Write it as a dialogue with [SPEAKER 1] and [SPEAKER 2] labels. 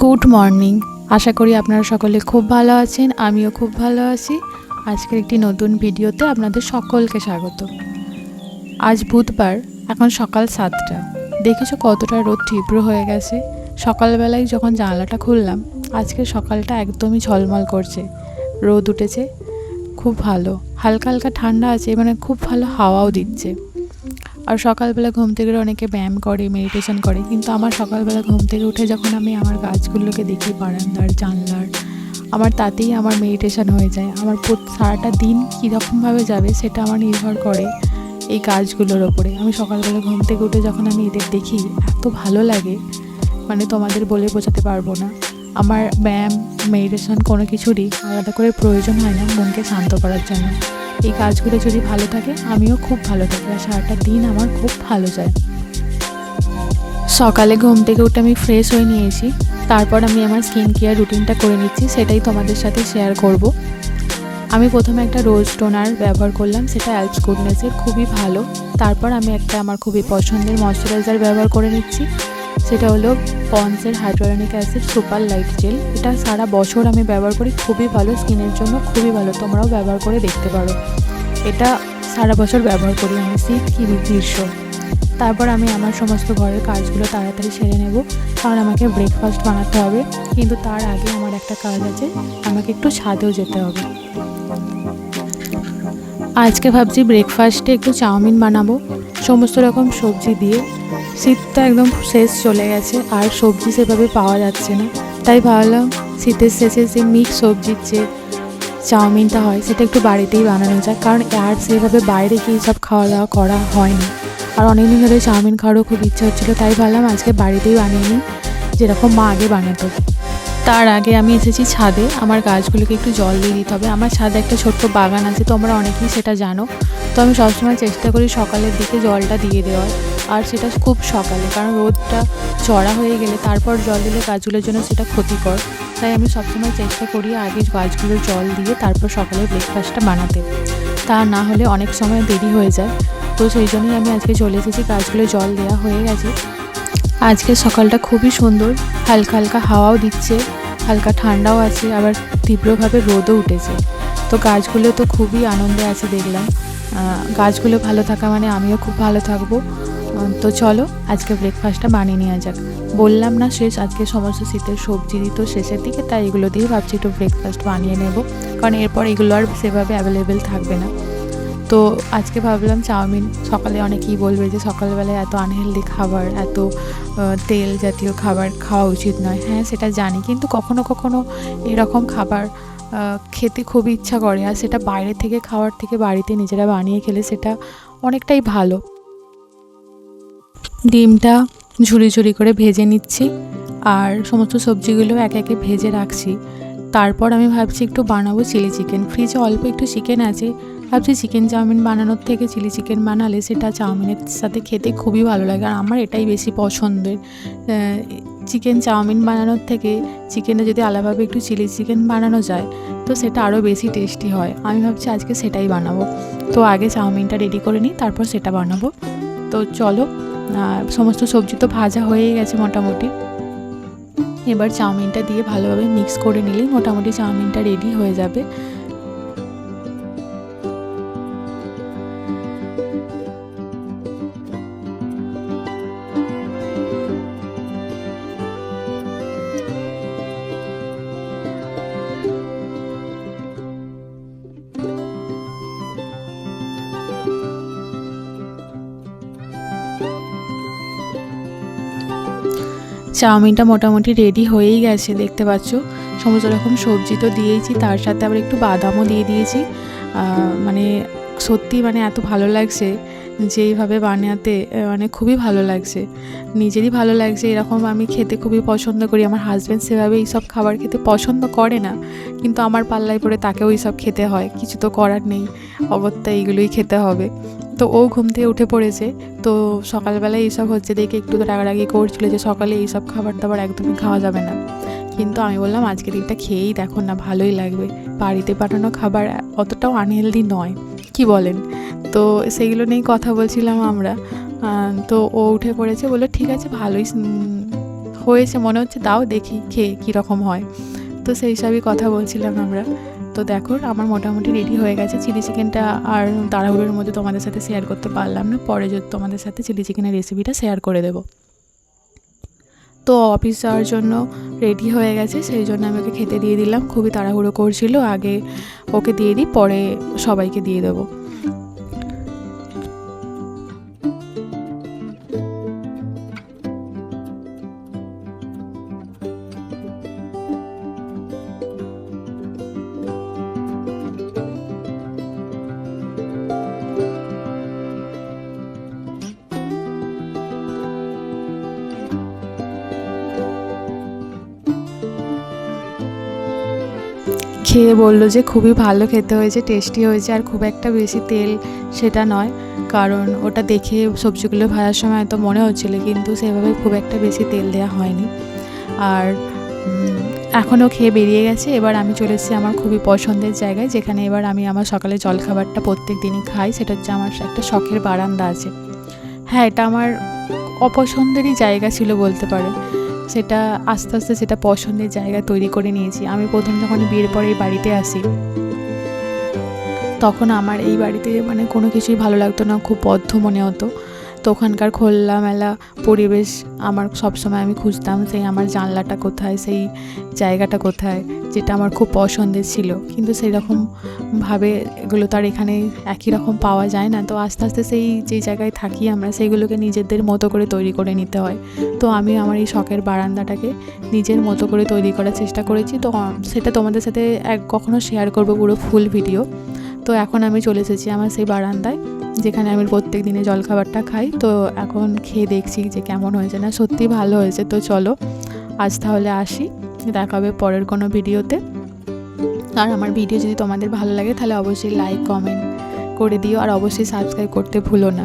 [SPEAKER 1] Good morning আশা করি আপনারা সকলে খুব ভালো আছেন, আমিও খুব ভালো আছি। আজকের একটি নতুন ভিডিওতে আপনাদের সকলকে স্বাগত। আজ বুধবার, এখন সকাল সাতটা। দেখেছ কতটা রোদ তীব্র হয়ে গেছে? সকালবেলায় যখন জানলাটা খুললাম আজকে সকালটা একদমই ঝলমল করছে। রোদ উঠেছে, খুব ভালো। হালকা হালকা ঠান্ডা আছে মানে খুব ভালো হাওয়াও দিচ্ছে। আর সকালবেলা ঘুম থেকে অনেকে ব্যায়াম করে মেডিটেশন করে। কিন্তু আমার সকালবেলা ঘুম থেকে উঠে যখন আমি আমার গাছগুলোকে দেখি, বারান্দার, জানলার, আমার তাতেই আমার মেডিটেশন হয়ে যায়। আমার সারাটা দিন কীরকমভাবে যাবে সেটা আমার নির্ভর করে এই গাছগুলোর ওপরে। আমি সকালবেলা ঘুম থেকে উঠে যখন আমি এদের দেখি, এত ভালো লাগে মানে তোমাদের বলে বোঝাতে পারব না। আমার ব্যায়াম মেডিটেশন কোনো কিছুরই আলাদা করে প্রয়োজন হয় না মনকে শান্ত করার জন্য। এই কাজগুলো যদি ভালো থাকে, আমিও খুব ভালো থাকি আর সারাটা দিন আমার খুব ভালো যায়। সকালে ঘুম থেকে উঠে আমি ফ্রেশ হয়ে নিয়েছি। তারপর আমি আমার স্কিন কেয়ার রুটিনটা করে নিচ্ছি, সেটাই তোমাদের সাথে শেয়ার করব। আমি প্রথমে একটা রোজ টোনার ব্যবহার করলাম, সেটা অ্যালস গুডনেসের খুবই ভালো। তারপর আমি একটা আমার খুবই পছন্দের ময়শ্চারাইজার ব্যবহার করে নিচ্ছি। সেটা হলো পন্সের hyaluronic acid super light gel. এটা সারা বছর আমি ব্যবহার করি, খুবই ভালো, স্কিনের জন্য খুবই ভালো, তোমরাও ব্যবহার করে দেখতে পারো। এটা সারা বছর ব্যবহার করি আমি, শীত কি গ্রীষ্ম। তারপর আমি আমার সমস্ত ঘরের কাজগুলো তাড়াতাড়ি সেরে নেব, কারণ আমাকে ব্রেকফাস্ট বানাতে হবে। কিন্তু তার আগে আমার একটা কাজ আছে, আমাকে একটু ছাদেও যেতে হবে। আজকে ভাবছি ব্রেকফাস্টে একটু চাউমিন বানাবো, সমস্ত রকম সবজি দিয়ে। শীতটা একদম শেষ চলে গেছে, আর সবজি সেভাবে পাওয়া যাচ্ছে না। তাই ভাবলাম শীতের শেষে যে মিক্স সবজির যে চাউমিনটা হয়, সেটা একটু বাড়িতেই বানানো যায় কারণ আর সেভাবে বাইরে গিয়ে সব খাওয়া দাওয়া করা হয় না আর অনেকদিন ধরে চাউমিন খাওয়ারও খুব ইচ্ছা হচ্ছিল, তাই ভাবলাম আজকে বাড়িতেই বানিয়ে নিই, যেরকম মা আগে বানাতো। তার আগে আমি এসেছি ছাদে, আমার গাছগুলোকে একটু জল দিয়ে দিতে হবে। আমার ছাদে একটা ছোট্ট বাগান আছে, তোমরা অনেকেই সেটা জানো। তো আমি সবসময় চেষ্টা করি সকালের দিকে জলটা দিয়ে দেওয়ার। আর সেটা খুব সকালে, কারণ রোদটা চড়া হয়ে গেলে তারপর জল দিলে গাছগুলোর জন্য সেটা ক্ষতিকর। তাই আমি সবসময় চেষ্টা করি আগে গাছগুলোর জল দিয়ে তারপর সকালে ব্রেকফাস্টটা বানাতে। তা না হলে অনেক সময় দেরি হয়ে যায়। তো সেই জন্যই আমি আজকে চলে এসেছি, গাছগুলো জল দেওয়া হয়ে গেছে। আজকে সকালটা খুবই সুন্দর, হালকা হালকা হাওয়াও দিচ্ছে, হালকা ঠান্ডাও আছে, আবার তীব্রভাবে রোদও উঠেছে। তো গাছগুলো তো খুবই আনন্দে আছে দেখলাম। গাছগুলো ভালো থাকা মানে আমিও খুব ভালো থাকব। তো চলো, আজকে ব্রেকফাস্টটা বানিয়ে নেওয়া যাক। বললাম না শেষ, আজকে সমস্ত শীতের সবজি দিত শেষের দিকে, তাই এগুলো দিয়ে ভাবছি একটু ব্রেকফাস্ট বানিয়ে নেব। কারণ এরপর এগুলো আর সেভাবে অ্যাভেলেবেল থাকবে না। তো আজকে ভাবলাম চাউমিন, সকালে অনেকেই বলবে যে সকালবেলায় এত আনহেলদি খাবার, এত তেল জাতীয় খাবার খাওয়া উচিত নয়। হ্যাঁ সেটা জানি, কিন্তু কখনো কখনো এরকম খাবার খেতে খুবই ইচ্ছা করে, আর সেটা বাইরে থেকে, খাওয়ার থেকে বাড়িতে নিজেরা বানিয়ে খেলে সেটা অনেকটাই ভালো। ডিমটা ঝুড়ি ঝুড়ি করে ভেজে নিচ্ছি আর সমস্ত সবজিগুলো একে একে ভেজে রাখছি। তারপর আমি ভাবছি একটু বানাবো চিলি চিকেন। ফ্রিজে অল্প একটু চিকেন আছে। ভাবছি চিকেন চাউমিন বানানোর থেকে চিলি চিকেন বানালে সেটা চাউমিনের সাথে খেতে খুবই ভালো লাগে। আর আমার এটাই বেশি পছন্দের। চিকেন চাউমিন বানানোর থেকে চিকেনে যদি আলাদাভাবে একটু চিলি চিকেন বানানো যায়, তো সেটা আরও বেশি টেস্টি হয়। আমি ভাবছি আজকে সেটাই বানাবো। তো আগে চাউমিনটা রেডি করে নিই, তারপর সেটা বানাবো। তো চলো আর সমস্ত সবজি তো ভাজা হয়েই গেছে মোটামুটি। এবার চাউমিনটা দিয়ে ভালোভাবে মিক্স করে নিলেই মোটামুটি চাউমিনটা রেডি হয়ে যাবে। চাউমিনটা মোটামুটি রেডি হয়েই গেছে, দেখতে পাচ্ছ। সমস্ত রকম সবজি তো দিয়েছি, তার সাথে আবার একটু বাদামও দিয়ে দিয়েছি। মানে সত্যি মানে এত ভালো লাগছে। যে এইভাবে বানাতে মানে খুবই ভালো লাগছে। নিজেরই ভালো লাগছে, এরকম আমি খেতে খুবই পছন্দ করি। আমার হাজব্যান্ড সেভাবে এইসব খাবার খেতে পছন্দ করে না, কিন্তু আমার পাল্লায় পড়ে তাকেও এইসব খেতে হয়। কিছু তো করার নেই, অগত্যা এইগুলোই খেতে হবে। তো ও ঘুম থেকে উঠে পড়েছে, তো সকালবেলায় এইসব হচ্ছে দেখে একটু তো রাগারাগি করছিল যে সকালে এইসব খাবার দাবার একদমই খাওয়া যাবে না। কিন্তু আমি বললাম, আজকে দিনটা খেয়েই দেখো না, ভালোই লাগবে। বাড়িতে পাঠানো খাবার অতটাও আনহেলদি নয়। কি বলেন? তো সেইগুলো নিয়েই কথা বলছিলাম আমরা। তো ও উঠে পড়েছে, বলল, ঠিক আছে, ভালোই হয়েছে, মনে হচ্ছে, দাও দেখি, খেয়ে কীরকম হয়। তো সেই সবই কথা বলছিলাম আমরা। তো দেখো, আমার মোটামুটি রেডি হয়ে গেছে চিলি চিকেনটা আর তাড়াহুড়োর মধ্যে তোমাদের সাথে শেয়ার করতে পারলাম না, পরে যদি তোমাদের সাথে চিলি চিকেনের রেসিপিটা শেয়ার করে দেবো। তো অফিস যাওয়ার জন্য রেডি হয়ে গেছে, সেই জন্য আমি ওকে খেতে দিয়ে দিলাম, খুবই তাড়াহুড়ো করছিল, আগে ওকে দিয়ে দিই, পরে সবাইকে দিয়ে দেবো। খেয়ে বলল যে খুবই ভালো খেতে হয়েছে টেস্টি হয়েছে আর খুব একটা বেশি তেল সেটা নয়। কারণ ওটা দেখে সবজিগুলো ভাজার সময় তো মনে হচ্ছিল কিন্তু সেভাবে খুব একটা বেশি তেল দেওয়া হয়নি। আর এখনও খেয়ে বেরিয়ে গেছে। এবার আমি চলে এসেছি আমার খুবই পছন্দের জায়গায় যেখানে এবার আমি আমার সকালে জলখাবারটা প্রত্যেক দিনই খাই। সেটা হচ্ছে আমার একটা শখের বারান্দা আছে। হ্যাঁ এটা আমার অপছন্দেরই জায়গা ছিল বলতে পারেন। সেটা আস্তে আস্তে সেটা পছন্দের জায়গা তৈরি করে নিয়েছি। আমি প্রথম যখন বিয়ের পরে এই বাড়িতে আসি, তখন আমার এই বাড়িতে মানে কোনো কিছুই ভালো লাগতো না, খুব বদ্ধ মনে হতো। তো ওখানকার খোলামেলা পরিবেশ আমার সবসময় আমি খুঁজতাম সেই আমার জানলাটা কোথায়, সেই জায়গাটা কোথায়, যেটা আমার খুব পছন্দের ছিল। কিন্তু সেই রকম ভাবে এগুলো তো আর এখানে একই রকম পাওয়া যায় না। তো আস্তে আস্তে সেই যে জায়গায় থাকি আমরা সেইগুলোকে নিজেদের মতো করে তৈরি করে নিতে হয়। তো আমি আমার এই শখের বারান্দাটাকে নিজের মতো করে তৈরি করার চেষ্টা করেছি। তো সেটা তোমাদের সাথে এক, কখনো শেয়ার করব পুরো ফুল ভিডিও তো এখন আমি চলে এসেছি আমার সেই বারান্দায়। যেখানে আমি প্রত্যেক দিনে জলখাবারটা খাই। তো এখন খেয়ে দেখছি যে কেমন হয়েছে না, সত্যি ভালো হয়েছে। তো চলো, আজ তাহলে আসি, দেখা হবে পরের কোনো ভিডিওতে। আর আমার ভিডিও যদি তোমাদের ভালো লাগে, তাহলে অবশ্যই লাইক কমেন্ট করে দিও। আর অবশ্যই সাবস্ক্রাইব করতে ভুলো না।